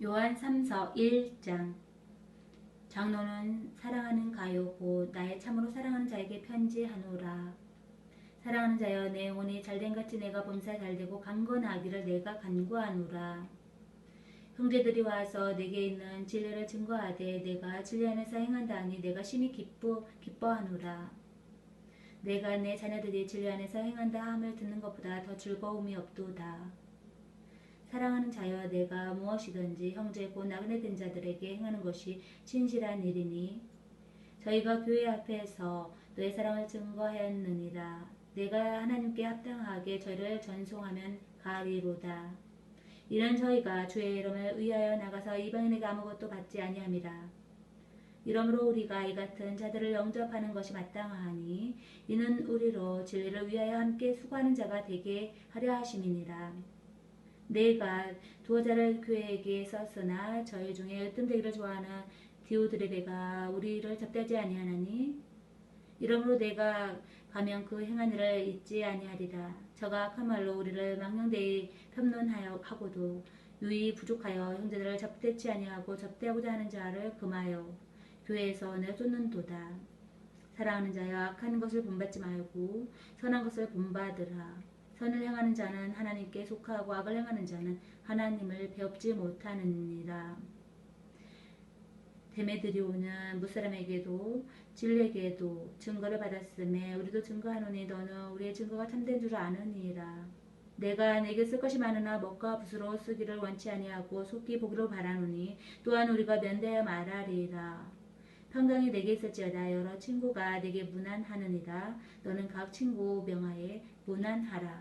요한 3서 1장 장로는 사랑하는 가요 곧 나의 참으로 사랑하는 자에게 편지하노라. 사랑하는 자여 내 영혼이 잘된 같이 내가 범사 잘되고 강건하기를 내가 간구하노라. 형제들이 와서 내게 있는 진리를 증거하되 내가 진리 안에서 행한다 하니 내가 심히 기뻐 기뻐하노라. 내가 내 자녀들이 진리 안에서 행한다 함을 듣는 것보다 더 즐거움이 없도다. 사랑하는 자여 내가 무엇이든지 형제 곧 나그네 된 자들에게 행하는 것이 진실한 일이니 저희가 교회 앞에서 너의 사랑을 증거하였느니라. 내가 하나님께 합당하게 저를 전송하면 가리로다. 이는 저희가 주의 이름을 위하여 나가서 이방인에게 아무것도 받지 아니함이라. 이러므로 우리가 이 같은 자들을 영접하는 것이 마땅하니 이는 우리로 진리를 위하여 함께 수고하는 자가 되게 하려 하심이니라 내가 두어 자를 교회에게 썼으나 저희 중에 뜸되기를 좋아하는 디오드레베가 우리를 접대하지 아니하나니? 이러므로 내가 가면 그 행한 일을 잊지 아니하리라. 저가 악한 말로 우리를 망령되이 편론하여 하고도 유이 부족하여 형제들을 접대치 아니하고 접대하고자 하는 자를 금하여 교회에서 내가 쫓는도다. 사랑하는 자여 악한 것을 본받지 말고 선한 것을 본받으라 선을 행하는 자는 하나님께 속하고 악을 행하는 자는 하나님을 배웁지 못하느니라. 데메드리오는 무사람에게도 진리에게도 증거를 받았음에 우리도 증거하노니 너는 우리의 증거가 참된 줄 아느니라. 내가 내게 쓸 것이 많으나 먹과 붓으로 쓰기를 원치 아니하고 속기 보기로 바라노니 또한 우리가 면대하여 말하리라. 평강이 내게 있을지어다 여러 친구가 내게 무난하느니라 너는 각 친구 명하에 무난하라.